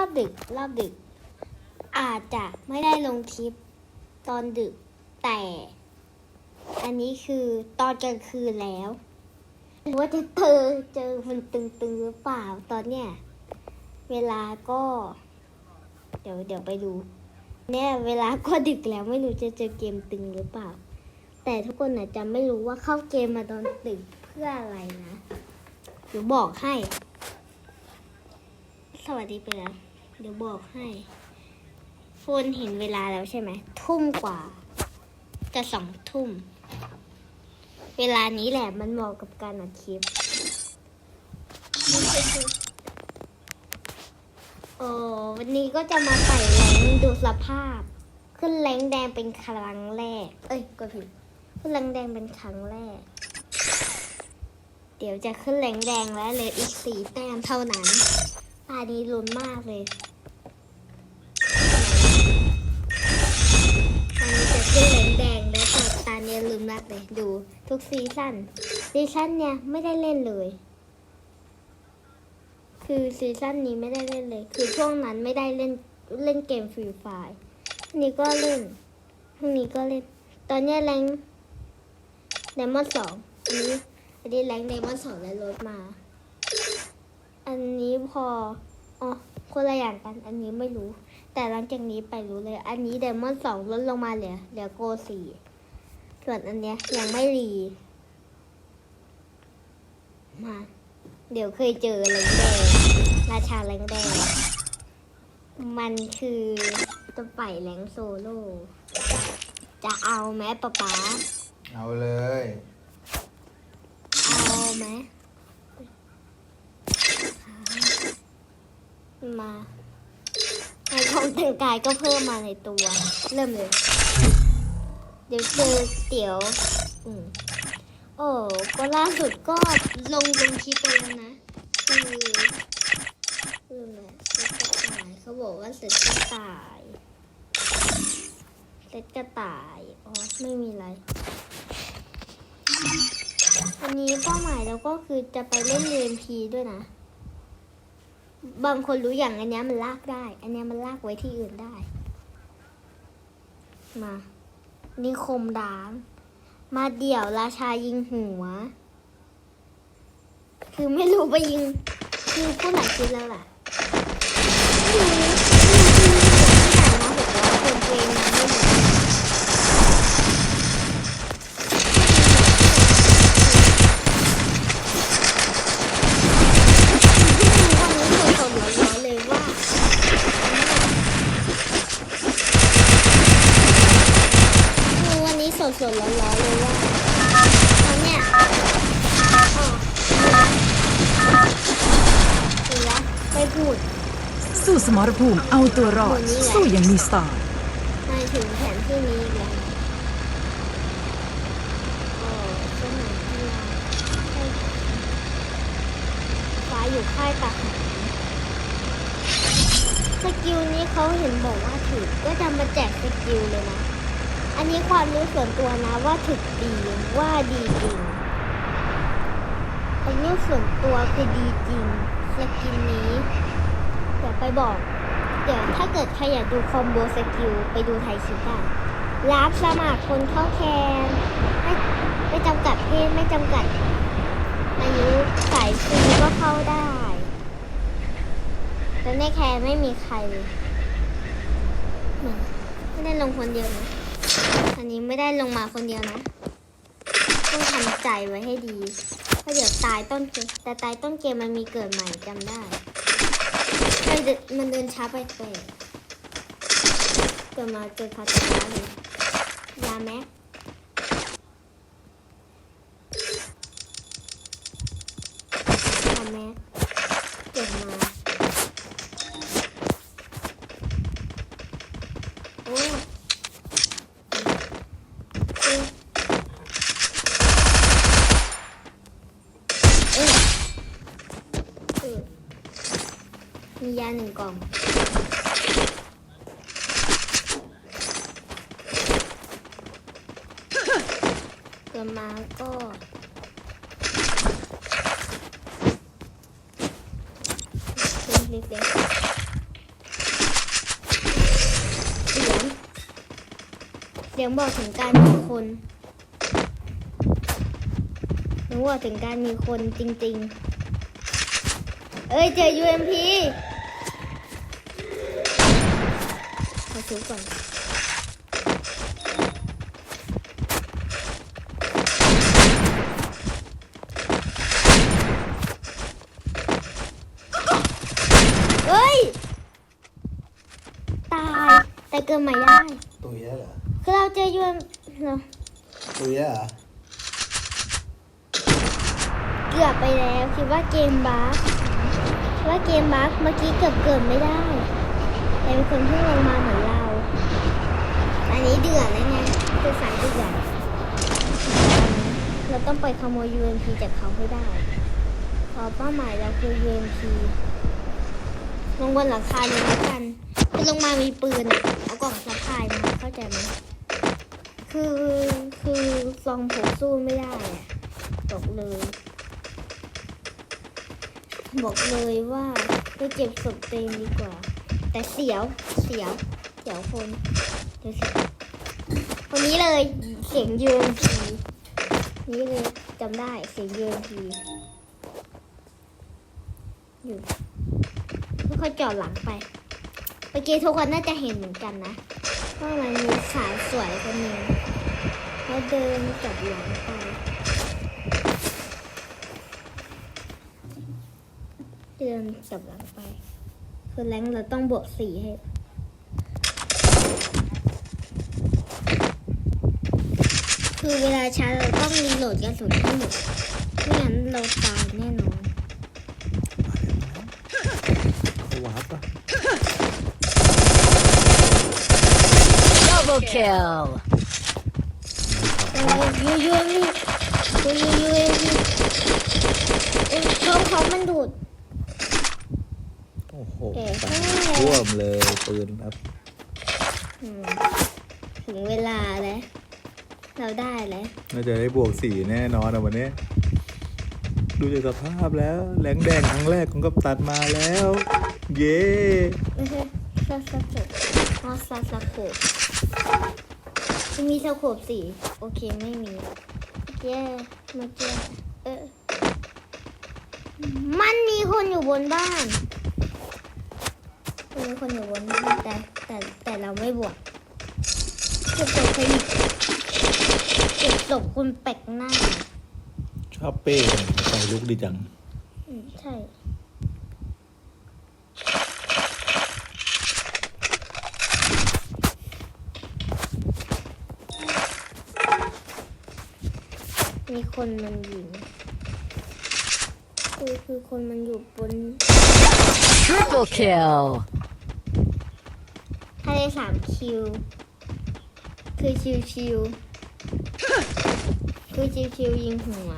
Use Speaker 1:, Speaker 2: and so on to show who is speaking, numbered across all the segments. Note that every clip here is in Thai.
Speaker 1: อบดึก รอบดึก อาจจะไม่ได้ลงคลิปตอนดึก แต่ อันนี้คือตอนกลางคืนแล้วว่าจะเจอเจอมันตึงๆหรือเปล่าตอนเนี้ยเวลาก็ เดี๋ยวเดี๋ยวไปดู เนี่ยเวลาก็ดึกแล้วไม่รู้จะเจอเกมตึงหรือเปล่า แต่ทุกคนอาจจะไม่รู้ว่าเข้าเกมมาตอนดึกเพื่ออะไรนะเดี๋ยวบอกให้ สวัสดีไปแล้ว เดี๋ยวบอกให้คุณเห็นเวลาแล้วใช่ไหม ทุ่มกว่า จะสองทุ่ม เวลานี้แหละมันเหมาะกับการอัดคลิปโอ้วันนี้ก็จะมาไต่แรงดูสภาพ ขึ้นแรงแดงเป็นครั้งแรก เอ้ยก็ผิดขึ้นแรงแดงเป็นครั้งแรก เดี๋ยวจะขึ้นแรงแดงแล้วเลยอีกสี่แต้มเท่านั้นตานี้ลุ้นมากเลยากเลย ดูทุกซีซั่นซีซั่นเนี่ยไม่ได้เล่นเลย คือซีซั่นนี้ไม่ได้เล่นเลย คือช่วงนั้นไม่ได้เล่นเล่นเกมฟรีไฟนี้ก็เล่นพรุ่งนี้ก็เล่น ตอนนี้แรงเดมอนสองอันนี้อันนี้แรงเดมอนสองแล้วลดมา อันนี้พออ๋อคนละอย่างกัน อันนี้ไม่รู้ แต่หลังจากนี้ไปรู้เลย อันนี้เดมอนสองลดลงมาเหลือเหลือโกสี่ ส่วนอันเนี้ยยังไม่รีมา เดี๋ยวเคยเจอแรงแดงราชาแรงแดงมันคือตัวไปแรงโซโล่จะเอาไหมป๊าป๊า
Speaker 2: เอาเลย
Speaker 1: เอาไหมมาไอของแต่งกายก็เพิ่มมาในตัว เริ่มเลย เดี๋ยวเจอเตี๋ยวอืมโอ้ก็ล่าสุดก็ลงลงคลิปไปแล้วนะ คือคืออะไรเซตกระต่ายเขาบอกว่าเซตกระต่ายเซตกระต่ายอ๋อไม่มีอะไรอันนี้เป้าหมายเราก็คือจะไปเล่นเรียนพีด้วยนะ บางคนรู้อย่างอันเนี้ยมันลากได้ อันเนี้ยมันลากไว้ที่อื่นได้ มา นิคมดาง มาเดี่ยวราชายิงหัว คือไม่รู้ไปยิง คือผู้ไหนคิดแล้วล่ะไม่รู้ไม่รู้ที่ไหนนะบอกว่าคนตัวเองยังไม่รู้ วันนี้สดๆร้อนๆเลยว่าคือวันนี้สดๆร้อนๆเลยว่าเขาเนี่ยอ๋อเห็นแล้วไม่พูด
Speaker 3: สู้ส มรภูมิเอาตัวรอด สู้อย่างมีสไตล์
Speaker 1: ม่ถึงแผนที่นี้อีกแล้วโอ้สมัยที่เราฟ้าอยู่ค่ายทหารสกิลนี้เขาเห็นบอกว่าถึกก็จะมาแจกสกิลเลยนะ อันนี้ความรู้ส่วนตัวนะว่าถึกดีว่าดีจริงอันนี้ส่วนตัวคือดีจริงสกิลนี้เดี๋ยวไปบอก เดี๋ยวถ้าเกิดใครอยากดูคอมโบสกิลไปดูไทยชิได้รับสมัครคนเข้าแคนไม่ไม่จำกัดเพศไม่จำกัดอายุสายฟรีก็เข้าได้แต่ในแคนไม่มีใครเลยอืมไม่ได้ลงคนเดียวนะอันนี้ไม่ได้ลงมาคนเดียวนะต้องทำใจไว้ให้ดีเพราะเดี๋ยวตายต้นเกมแต่ตายต้นเกมมันมีเกิดใหม่จำได้ ดินมันเดินช้าไปเปะเกิดมาเจอคาตาเลยยาแม็กยาแม็กเกิดมา มียาหนึ่งกล่อง เกิดมาก็เล็กยญเสียงบอกถึงการมีคนนึกว่าถึงการมีคนจริง ๆ เอ้ยเจอ UMP อชุบก่อนเฮ้ย ตาย แต่เกิดใหม่ได้
Speaker 2: ตุยแล้วเหรอ
Speaker 1: คือเราเจอ UMP เนอะ
Speaker 2: ตุยแล้วเหรอ
Speaker 1: เกือบไปแล้วคิดว่าเกมบั๊กคิดว่าเกมบั๊กเมื่อกี้เกือบเกิดไม่ได้แต่เป็นคนเพิ่งลงมาเหมือนเรา อันนี้เดือดแล้วไงคือสายเดือดเราต้องไปขโมย UMP จากเขาให้ได้เพอเป้าหมายเราคือ UMP ลงบนหลังคาเลยแล้วกันคือลงมามีปืนเอากล่องสะพายมาเข้าใจไหมคือคือซองผมสู้ไม่ได้อะบอกเลยบอกเลยว่าไปเก็บศพเต็มดีกว่า แต่เสียวเสียวเสียวคน วเสียวคนนี้เลยเสียงยืนพีนี่เลยจำได้เสียงยืนพีอยู่แล้วค่อยจอดหลังไปเมื่อกี้ทุกคนน่าจะเห็นเหมือนกันนะว่ามันมีสาวสวยคนหนึงแล้วเดินกลับหลังไปเดินกลับหลังไปคือแรงเราต้องบวกสี่ให้ คือเวลาชาร์จเราต้องรีโหลดกระสุนให้หมดไม่งั้นเราตายแน่นอน
Speaker 2: เขาวาร์ปปะ
Speaker 3: Double kill
Speaker 1: เออยูยูเอ็มวียูยูยูเอ็มวีเอ็มเขาเขามันดูด
Speaker 2: โอ้โห
Speaker 1: เอ๋
Speaker 2: ตัดท่วมเลยปืนครับ
Speaker 1: อืมถึงเวลาแล้ว เราได้แล้ว
Speaker 2: น่าจะได้บวกสี่แน่นอนอะวันนี้ ดูจากสภาพแล้วแหลงแดงครั้งแรกของกัปตันมาแล้ว เย้
Speaker 1: ไม่ใช่ซาสะโขบอ๋อซาสะโขบมีสะโขบสีโอเคไม่มีแย่มาแย่เออมันมีคนอยู่บนบ้านมีคนอยู่บนบ้านแต่แต่แต่เราไม่บวกเก็บศพคนเก็ บศพคนแปลกหน้า
Speaker 2: ชอบเป้ใส่ลุกดีจัง
Speaker 1: อืมใช่ มีคนมันยิงคือคือคนมันอยู่บน
Speaker 3: Triple kill
Speaker 1: ถ้าได้สามคิว คือชิวชิวๆ คือชิวชิวๆยิงหัว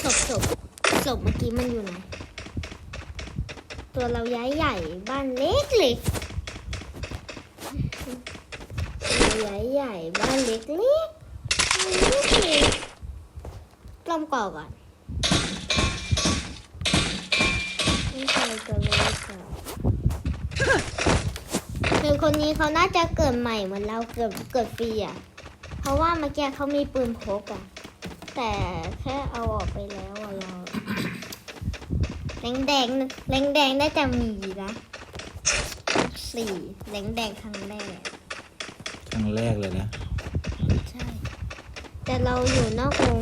Speaker 1: ศพศพศพเมื่อกี้มันอยู่ไหน ตัวเราย้ายใหญ่บ้านเล็กเล็กตัวย้ายใหญ่บ้านเล็กเล็กเล็กเล็กกล้อมก่อก่อนไม่ใช่กันเลยค่ะ คือคนนี้เขาน่าจะเกิดใหม่เหมือนเราเกิดเกิดฟรีอะ เพราะว่าเมื่อกี้เขามีปืนพกอะ แต่แค่เอาออกไปแล้วอะเราแดงแดงแดงแดงๆน่าจะมีนะสี่แดงแดงครั้งแรก
Speaker 2: ครั้งแรกเลยนะ
Speaker 1: ใช่ แต่เราอยู่นอกวง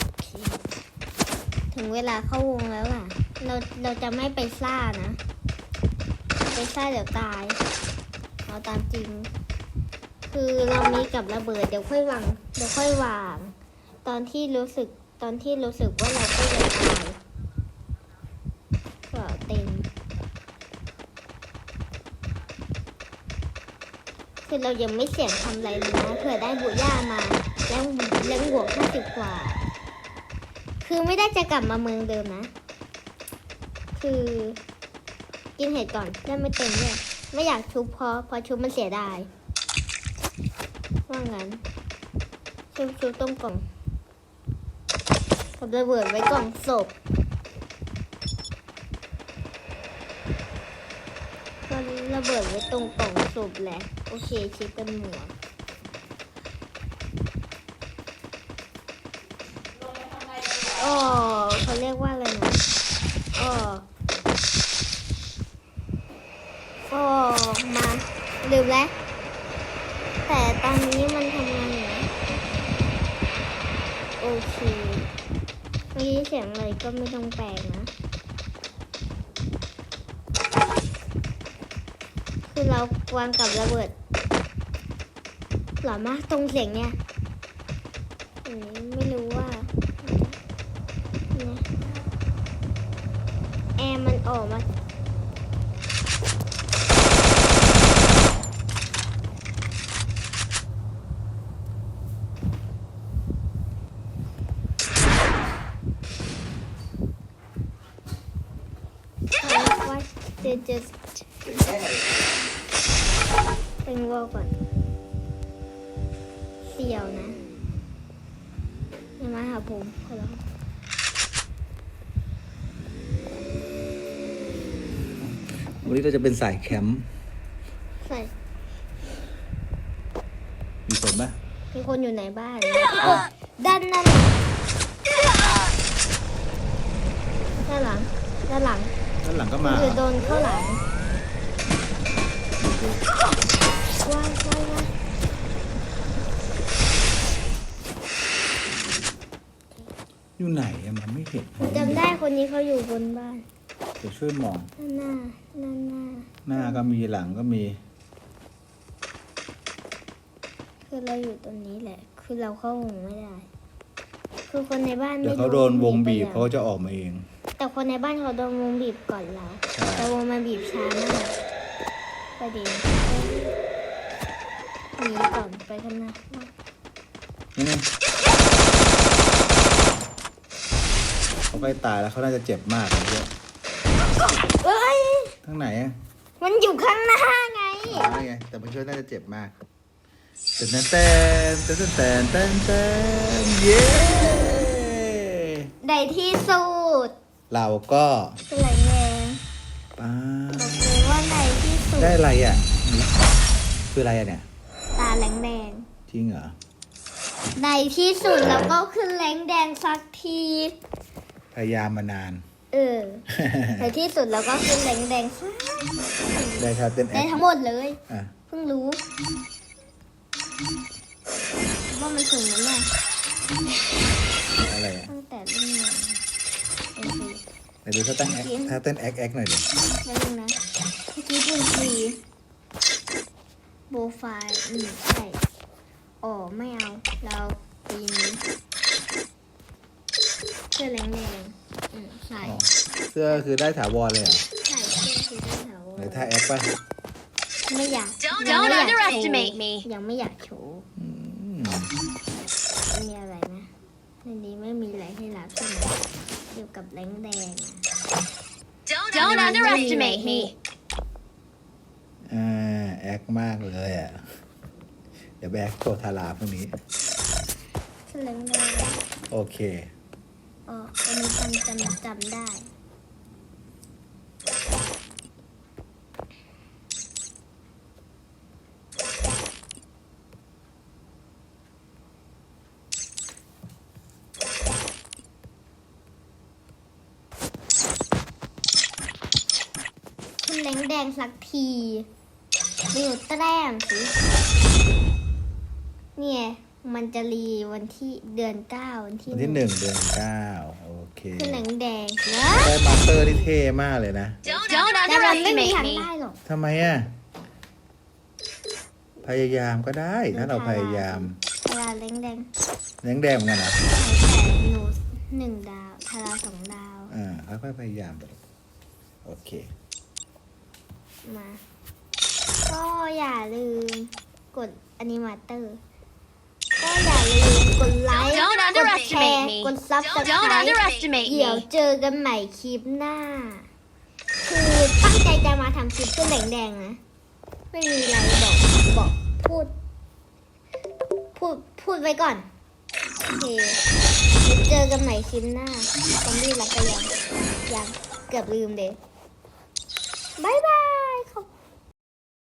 Speaker 1: โอเคถึงเวลาเข้าวงแล้วล่ะ เราเราจะไม่ไปซ่านะ ไปซ่าเดี๋ยวตายเอาตามจริง คือเรามีกับระเบิดเดี๋ยวค่อยวางเดี๋ยวค่อยวาง ตอนที่รู้สึกตอนที่รู้สึกว่าเราก็จะตายก็เต็มคือเรายังไม่เสี่ยงทำอะไรเลยนะเผื่อได้บุย่ามาแล้วแล้วบวกห้าสิบกว่า คือไม่ได้จะกลับมาเมืองเดิมนะ คือ กินเห็ดก่อนได้ไม่เต็มเนี่ยไม่อยากชุบพอพอชุบมันเสียดายว่างั้นชุบชุบต้มกล่องกับระเบิดไว้กล่องศพก็ระเบิดไว้ตรงกล่องศพแหละ โอเคชิปเป็นหมวก ลืมแล้ว แต่ตอนนี้มันทำงานอยู่โอเคเมื่อกี้เสียงอะไรก็ไม่ต้องแปลกนะ คือเราวางกับระเบิดหรอมาตรงเสียงเนี่ยอันนี้ไม่รู้ว่าแอร์มันออกมาจะจะเป็นวอลก่อนเสี่ยวนะอย่ามาหาผมขอร้อง
Speaker 2: วันนี้เราจะเป็นสายแคมป์
Speaker 1: ใส่
Speaker 2: มีคนปะ
Speaker 1: มีคนอยู่ในบ้านด้านหน้าด้านหลังด้านหลัง
Speaker 2: ด้านหลังก็มา
Speaker 1: คือโดนเข้าหลังว้ายว้ายว้าย
Speaker 2: อยู่ไหนอะมันไม่เห็น
Speaker 1: จำได้คนนี้เขาอยู่บนบ้าน
Speaker 2: เดี๋ยวช่วยมอง
Speaker 1: ด้านหน้าด้านหน้า
Speaker 2: หน้าก็มีหลังก็มี
Speaker 1: คือเราอยู่ตรงนี้แหละ คือเราเข้าวงไม่ได้ คือคนในบ้าน
Speaker 2: เดี๋ยว
Speaker 1: ไม่
Speaker 2: เขาโดนวงบีบ
Speaker 1: ไป
Speaker 2: เขา
Speaker 1: แล้ว
Speaker 2: จะออกมาเอง
Speaker 1: แต่คนในบ้านเขาโดนวงบีบก่อนเรา
Speaker 2: ใช่
Speaker 1: แต่วงมันบีบช้ามากประเด็นหนีก่อนไปข้างหน้า
Speaker 2: นี่ไงเขาใกล้ตายแล้วเขาน่าจะเจ็บมากเลยเนี่ย
Speaker 1: เอ้ย
Speaker 2: ทั้งไหนอะ
Speaker 1: มันอยู่ข้างหน้าไง
Speaker 2: อ๋อนี่ไง แต่มันช่วยน่าจะเจ็บมากเต้นเต้นเต้นเต้นเต้นเต้นเย้
Speaker 1: ในที่สุด
Speaker 2: เราก็
Speaker 1: คืออะไรแรง
Speaker 2: ป้า
Speaker 1: บอกเลยว่าในที่สุด
Speaker 2: ได้อะไรอะคืออะไรอะเนี่ย
Speaker 1: ตาแรงแดง
Speaker 2: จริงเหรอ
Speaker 1: ในที่สุดแล้วก็ขึ้นแรงแดงสักที
Speaker 2: พยายามมานาน
Speaker 1: เออในที่สุดแล้วก็ขึ้นแรงแดงสัก
Speaker 2: ได้ชาเต้นแอ
Speaker 1: ได้
Speaker 2: ค
Speaker 1: ทั้งหมดเลย
Speaker 2: อะ
Speaker 1: เพิ่งรู้ ว่ามันถึงนั้นเนี่ย
Speaker 2: อะไรอะ
Speaker 1: ตั้งแต่เล่นมาโอเค
Speaker 2: ไหนดูถ้าเต้นแอคถ้าเต้นแอคแอคหน่อยดิ
Speaker 1: แล้วนึงนะเมื่อกี้เป็นฟรีโบไฟล์อืมใช่อ๋อไม่เอา เราปีนี้เสื้อแรงแดงอืมใส่
Speaker 2: อ๋อเสื้อคือได้ถาวรเลยเหรอ
Speaker 1: ใส่เสื้อสีขาว
Speaker 2: ไหนท่าแอคป่ะ
Speaker 1: ไม่อยาก
Speaker 4: Don't
Speaker 1: ยังไม่อยาก
Speaker 4: underestimate
Speaker 1: โชว์
Speaker 4: me
Speaker 1: ยังไม่อยากโชว์
Speaker 2: อืม
Speaker 1: มีอะไรนะในนี้ไม่มีอะไรให้รับใช่ไหมเกี่ยวกับแรงแดงอะ
Speaker 4: Don't underestimate me.
Speaker 2: อ่าแอคมากเลยอะเดี๋ยวไปแอคโชว์ทาราพวกนี้
Speaker 1: คือแรงแดง
Speaker 2: โอเค
Speaker 1: อ๋ออันนี้จำจำจำได้ คุณแรงแดง สักทีมีอยู่แต้มสิ เนี่ย มันจะรีวันที่เดือนเก้าวันที่
Speaker 2: วันที่หนึ่งเดือนเก้าโอเค
Speaker 1: คือแรงแดงนะ
Speaker 2: ได้มาสเตอร์ที่เท่มากเลยนะ
Speaker 4: Don't
Speaker 1: แต่มันไม่มีทาง
Speaker 4: underestimate me.
Speaker 1: ได้หรอก
Speaker 2: ทำไมอะ พยายามก็ได้ถ้าเราพยายาม
Speaker 1: ทาราแรงแดง
Speaker 2: แดงแดงๆเหมือนกันนะ
Speaker 1: แต่หนูหนึ่งดาว ทาราสองดาว
Speaker 2: อ่าค่อยๆพยายามไป โอเค
Speaker 1: มา ก็อย่าลืมกดอนิมาเตอร์ ก็อย่าลืมกดไลค์
Speaker 4: Don't
Speaker 1: กดแช
Speaker 4: underestimate
Speaker 1: ร์
Speaker 4: me.
Speaker 1: กดซับสไคร
Speaker 4: Don't
Speaker 1: ต์
Speaker 4: underestimate
Speaker 1: เดี๋ยว
Speaker 4: me.
Speaker 1: เจอกันใหม่คลิปหน้า คือตั้งใจจะมาทำคลิปเพื่อแดงๆนะ ไม่มีอะไรบอกบอกพูด พูด พูดไว้ก่อน โอเคเดี๋ยวเจอกันใหม่คลิปหน้าซอมบี้รักกันยังยังเกือบลืมเลยบายบาย